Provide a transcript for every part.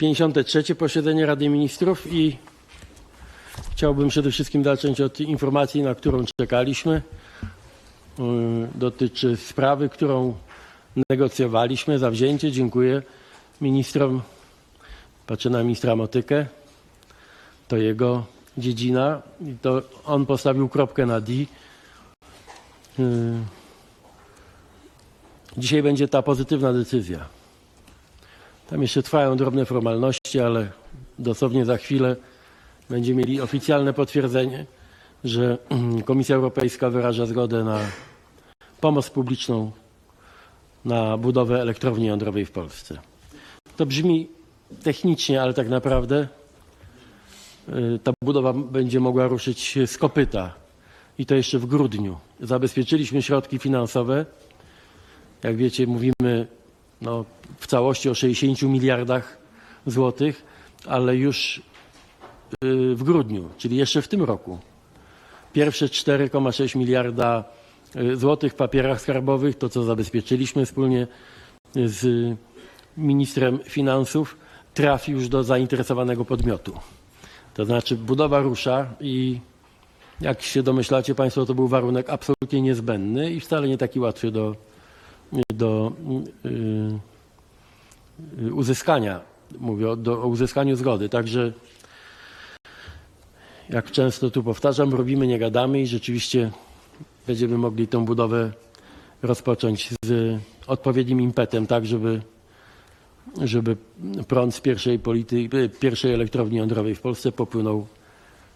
53. posiedzenie Rady Ministrów i chciałbym przede wszystkim zacząć od informacji, na którą czekaliśmy. Yy, Dotyczy sprawy, którą negocjowaliśmy, zawzięcie. Dziękuję ministrom. Patrzę na ministra Motykę. To jego dziedzina i to on postawił kropkę na D. Yy, Dzisiaj będzie ta pozytywna decyzja. Tam jeszcze trwają drobne formalności, ale dosłownie za chwilę będziemy mieli oficjalne potwierdzenie, że Komisja Europejska wyraża zgodę na pomoc publiczną na budowę elektrowni jądrowej w Polsce. To brzmi technicznie, ale tak naprawdę y, ta budowa będzie mogła ruszyć z kopyta i to jeszcze w grudniu. Zabezpieczyliśmy środki finansowe. Jak wiecie, mówimy no, w całości o 60 miliardach złotych, ale już y, w grudniu, czyli jeszcze w tym roku. Pierwsze 4,6 miliarda y, złotych w papierach skarbowych, to co zabezpieczyliśmy wspólnie z ministrem finansów, trafi już do zainteresowanego podmiotu. To znaczy budowa rusza i jak się domyślacie Państwo, to był warunek absolutnie niezbędny i wcale nie taki łatwy do, do y, y, uzyskania. Mówię o, do, o uzyskaniu zgody. Także jak często tu powtarzam, robimy, nie gadamy i rzeczywiście będziemy mogli tę budowę rozpocząć z odpowiednim impetem, tak żeby, żeby prąd z pierwszej, polity, pierwszej elektrowni jądrowej w Polsce popłynął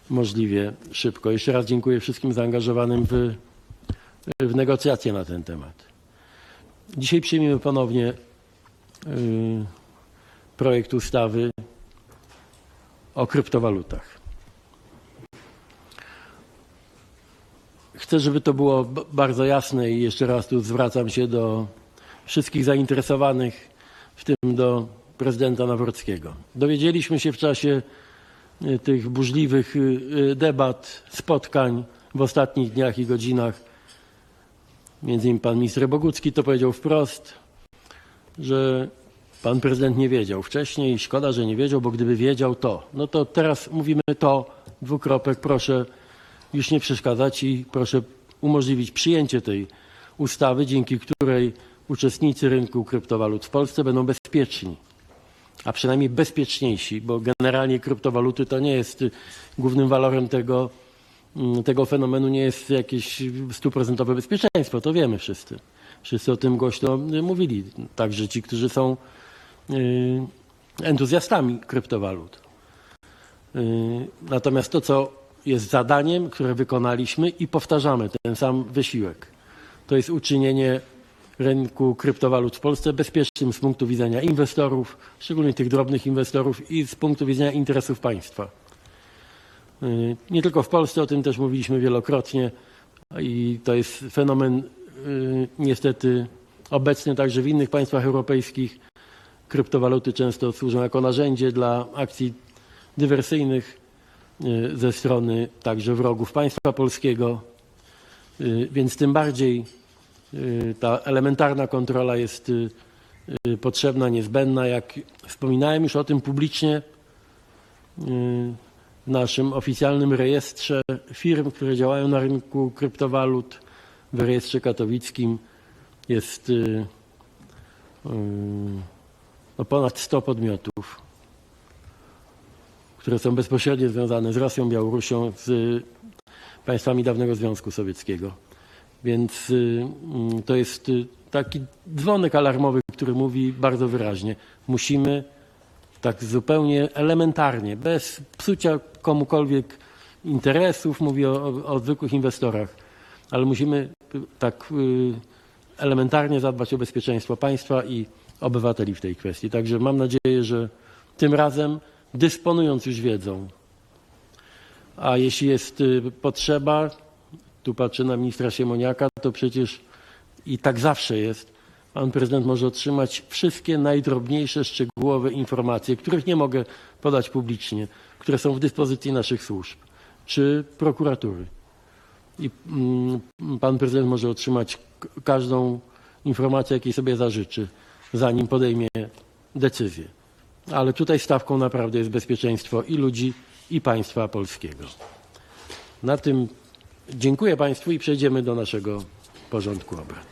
możliwie szybko. Jeszcze raz dziękuję wszystkim zaangażowanym w, w negocjacje na ten temat. Dzisiaj przyjmiemy ponownie projekt ustawy o kryptowalutach. Chcę, żeby to było bardzo jasne i jeszcze raz tu zwracam się do wszystkich zainteresowanych, w tym do prezydenta Nawrockiego. Dowiedzieliśmy się w czasie y, tych burzliwych y, y, debat, spotkań w ostatnich dniach i godzinach, między innymi pan minister Bogucki to powiedział wprost, że pan prezydent nie wiedział wcześniej. Szkoda, że nie wiedział, bo gdyby wiedział to, no to teraz mówimy to, dwukropek, proszę już nie przeszkadzać i proszę umożliwić przyjęcie tej ustawy, dzięki której uczestnicy rynku kryptowalut w Polsce będą bezpieczni, a przynajmniej bezpieczniejsi, bo generalnie kryptowaluty to nie jest y, głównym walorem tego, mm, tego fenomenu, nie jest jakieś stuprocentowe bezpieczeństwo, to wiemy wszyscy. Wszyscy o tym głośno y, mówili, także ci, którzy są y, entuzjastami kryptowalut. Y, Natomiast to, co jest zadaniem, które wykonaliśmy i powtarzamy ten sam wysiłek, to jest uczynienie rynku kryptowalut w Polsce bezpiecznym z punktu widzenia inwestorów, szczególnie tych drobnych inwestorów i z punktu widzenia interesów państwa. Nie tylko w Polsce, o tym też mówiliśmy wielokrotnie i to jest fenomen niestety obecny także w innych państwach europejskich. Kryptowaluty często służą jako narzędzie dla akcji dywersyjnych y, ze strony także wrogów państwa polskiego, Y, więc tym bardziej y, ta elementarna kontrola jest y, y, potrzebna, niezbędna. Jak wspominałem już o tym publicznie y, w naszym oficjalnym rejestrze firm, które działają na rynku kryptowalut, w rejestrze katowickim jest y, y, no ponad 100 podmiotów, które są bezpośrednio związane z Rosją, Białorusią, z państwami dawnego Związku Sowieckiego. Więc y, mm, to jest taki dzwonek alarmowy, który mówi bardzo wyraźnie, musimy tak zupełnie elementarnie, bez psucia komukolwiek interesów, mówię o, o zwykłych inwestorach, ale musimy y, tak y, elementarnie zadbać o bezpieczeństwo państwa i obywateli w tej kwestii. Także mam nadzieję, że tym razem, dysponując już wiedzą, a jeśli jest y, potrzeba, tu patrzę na ministra Siemoniaka, to przecież i tak zawsze jest, pan prezydent może otrzymać wszystkie najdrobniejsze, szczegółowe informacje, których nie mogę podać publicznie, które są w dyspozycji naszych służb czy prokuratury. I mm, pan prezydent może otrzymać każdą informację, jakiej sobie zażyczy, zanim podejmie decyzję. ale tutaj stawką naprawdę jest bezpieczeństwo i ludzi, i państwa polskiego. Na tym dziękuję Państwu i przejdziemy do naszego porządku obrad.